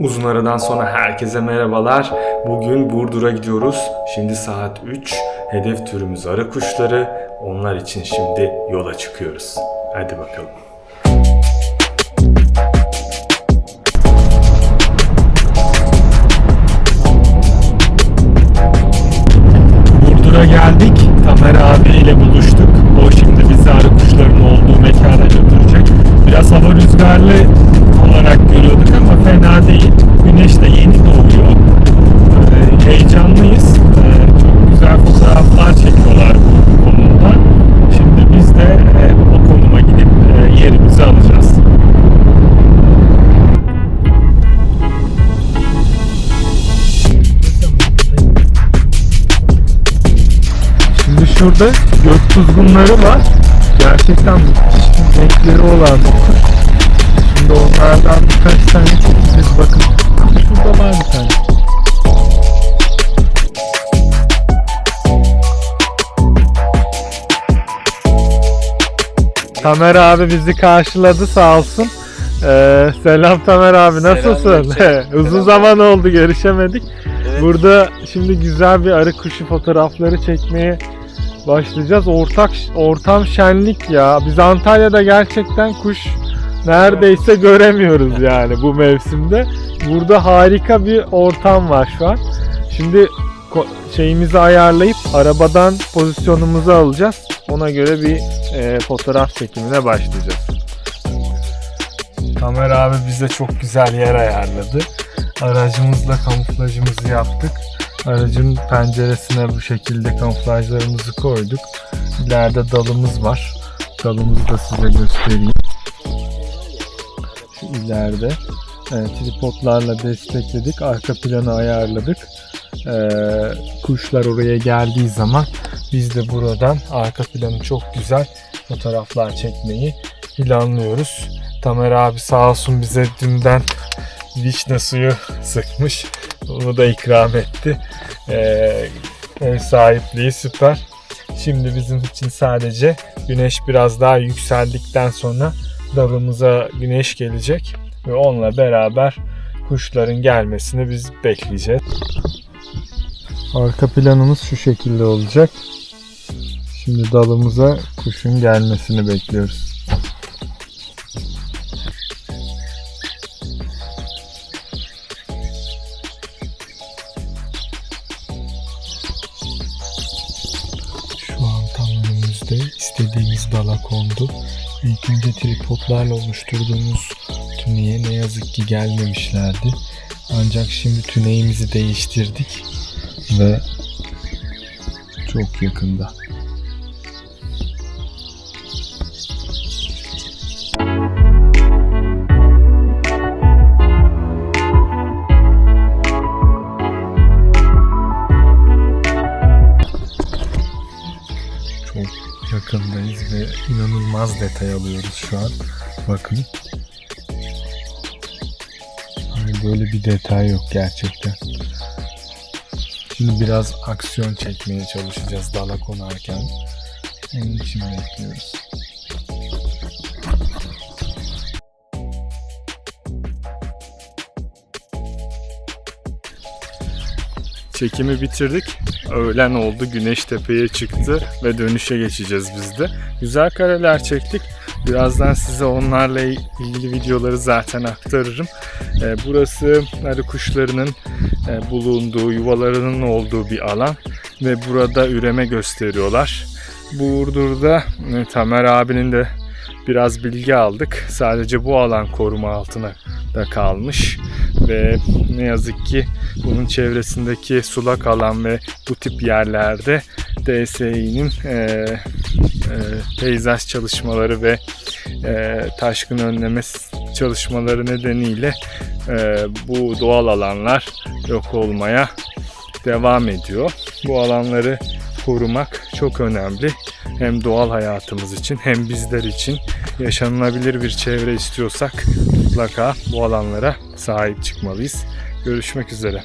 Uzun aradan sonra herkese merhabalar. Bugün Burdur'a gidiyoruz. Şimdi saat 3. Hedef türümüz arı kuşları. Onlar için şimdi yola çıkıyoruz. Hadi bakalım. Burdur'a geldik. Tamer abiyle şurada gök kuzgunları var. Gerçekten müthiş bir renkleri olan. Şimdi onlardan birkaç tane çekeceğiz. Bakın şurada var bir tane. Tamer abi bizi karşıladı sağ olsun. Ee, selam Tamer abi nasılsın? Uzun Selam. zaman oldu görüşemedik. Evet. Burada şimdi güzel bir arı kuşu fotoğrafları çekmeye başlayacağız. Ortak ortam şenlik ya. Biz Antalya'da gerçekten kuş neredeyse göremiyoruz yani bu mevsimde. Burada harika bir ortam var şu an. Şimdi şeyimizi ayarlayıp arabadan pozisyonumuzu alacağız. Ona göre bir e, fotoğraf çekimine başlayacağız. Tamer abi bize çok güzel yer ayarladı. Aracımızla kamuflajımızı yaptık. Aracın penceresine bu şekilde kamuflajlarımızı koyduk. İleride dalımız var. Dalımızı da size göstereyim. Şu ileride. Evet, tripodlarla destekledik. Arka planı ayarladık. Ee, kuşlar oraya geldiği zaman biz de buradan arka planı çok güzel fotoğraflar çekmeyi planlıyoruz. Tamer abi sağ olsun bize dünden vişne suyu sıkmış. Onu da ikram etti. Ee, ev sahipliği süper. Şimdi bizim için sadece güneş biraz daha yükseldikten sonra dalımıza güneş gelecek ve onunla beraber kuşların gelmesini biz bekleyeceğiz. Arka planımız şu şekilde olacak. Şimdi dalımıza kuşun gelmesini bekliyoruz. İstediğimiz dala kondu. İlk önce tripodlarla oluşturduğumuz tüneye ne yazık ki gelmemişlerdi. Ancak şimdi tüneyimizi değiştirdik ve çok yakında. Yakındayız ve inanılmaz detay alıyoruz şu an. Bakın. Hani böyle bir detay yok gerçekten. Şimdi biraz aksiyon çekmeye çalışacağız dala konarken. Onun için bekliyoruz. Çekimi bitirdik. Öğlen oldu. Güneş tepeye çıktı ve dönüşe geçeceğiz biz de. Güzel kareler çektik. Birazdan size onlarla ilgili videoları zaten aktarırım. Ee, Burası arı kuşlarının e, bulunduğu, yuvalarının olduğu bir alan ve burada üreme gösteriyorlar. Burdur'da e, Tamer abinin de biraz bilgi aldık. Sadece bu alan koruma altına da kalmış ve ne yazık ki bunun çevresindeki sulak alan ve bu tip yerlerde DSİ'nin e, e, peyzaj çalışmaları ve e, taşkın önleme çalışmaları nedeniyle e, bu doğal alanlar yok olmaya devam ediyor. Bu alanları korumak çok önemli. Hem doğal hayatımız için hem bizler için yaşanılabilir bir çevre istiyorsak mutlaka bu alanlara sahip çıkmalıyız. Görüşmek üzere.